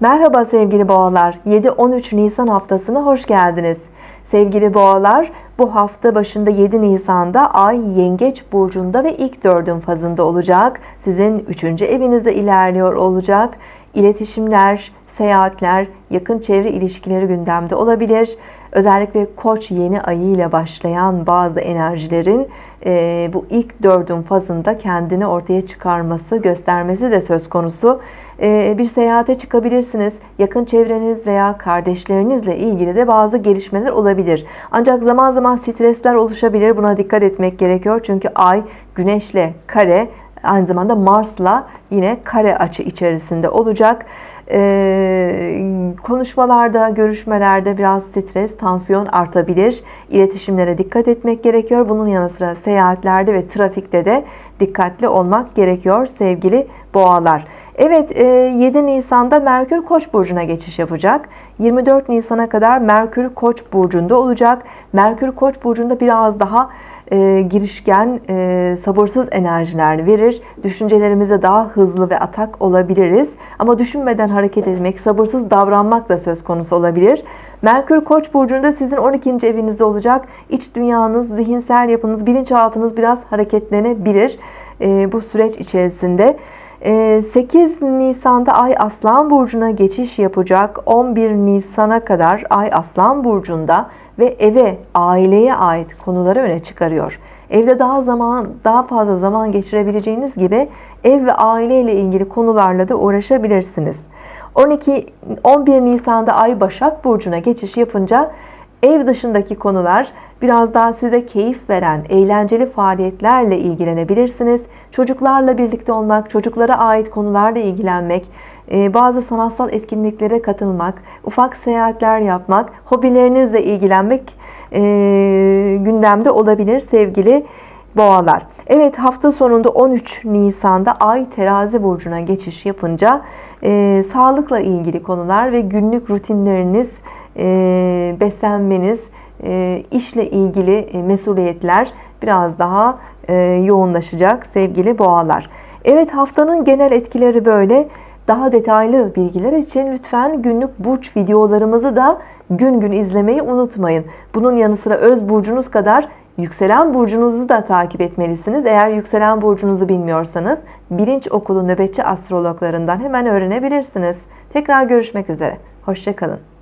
Merhaba sevgili boğalar. 7-13 Nisan haftasına hoş geldiniz. Sevgili boğalar, bu hafta başında 7 Nisan'da Ay Yengeç burcunda ve ilk dördün fazında olacak. Sizin 3. evinizde ilerliyor olacak. İletişimler, seyahatler, yakın çevre ilişkileri gündemde olabilir. Özellikle Koç yeni ayı ile başlayan bazı enerjilerin e, bu ilk dördün fazında kendini ortaya çıkarması, göstermesi de söz konusu. E, bir seyahate çıkabilirsiniz. Yakın çevreniz veya kardeşlerinizle ilgili de bazı gelişmeler olabilir. Ancak zaman zaman stresler oluşabilir. Buna dikkat etmek gerekiyor. Çünkü Ay Güneşle kare aynı zamanda Mars'la yine kare açı içerisinde olacak. Ee, konuşmalarda, görüşmelerde biraz stres, tansiyon artabilir. İletişimlere dikkat etmek gerekiyor. Bunun yanı sıra seyahatlerde ve trafikte de dikkatli olmak gerekiyor sevgili boğalar. Evet 7 Nisan'da Merkür Koç burcuna geçiş yapacak. 24 Nisan'a kadar Merkür Koç burcunda olacak. Merkür Koç burcunda biraz daha e, girişken, e, sabırsız enerjiler verir. Düşüncelerimize daha hızlı ve atak olabiliriz. Ama düşünmeden hareket etmek, sabırsız davranmak da söz konusu olabilir. Merkür Koç burcunda sizin 12. evinizde olacak. İç dünyanız, zihinsel yapınız, bilinçaltınız biraz hareketlenebilir e, bu süreç içerisinde. 8 e, Nisan'da Ay Aslan Burcu'na geçiş yapacak. 11 Nisan'a kadar Ay Aslan Burcu'nda ve eve, aileye ait konuları öne çıkarıyor. Evde daha zaman, daha fazla zaman geçirebileceğiniz gibi ev ve aile ile ilgili konularla da uğraşabilirsiniz. 12 11 Nisan'da Ay Başak burcuna geçiş yapınca ev dışındaki konular biraz daha size keyif veren eğlenceli faaliyetlerle ilgilenebilirsiniz. Çocuklarla birlikte olmak, çocuklara ait konularla ilgilenmek, e, bazı sanatsal etkinliklere katılmak, ufak seyahatler yapmak, hobilerinizle ilgilenmek e, gündemde olabilir sevgili boğalar. Evet hafta sonunda 13 Nisan'da Ay terazi burcuna geçiş yapınca e, sağlıkla ilgili konular ve günlük rutinleriniz, e, beslenmeniz, işle ilgili e, mesuliyetler biraz daha e, yoğunlaşacak sevgili boğalar. Evet haftanın genel etkileri böyle. Daha detaylı bilgiler için lütfen günlük burç videolarımızı da gün gün izlemeyi unutmayın. Bunun yanı sıra öz burcunuz kadar yükselen burcunuzu da takip etmelisiniz. Eğer yükselen burcunuzu bilmiyorsanız Bilinç Okulu nöbetçi astrologlarından hemen öğrenebilirsiniz. Tekrar görüşmek üzere. Hoşçakalın.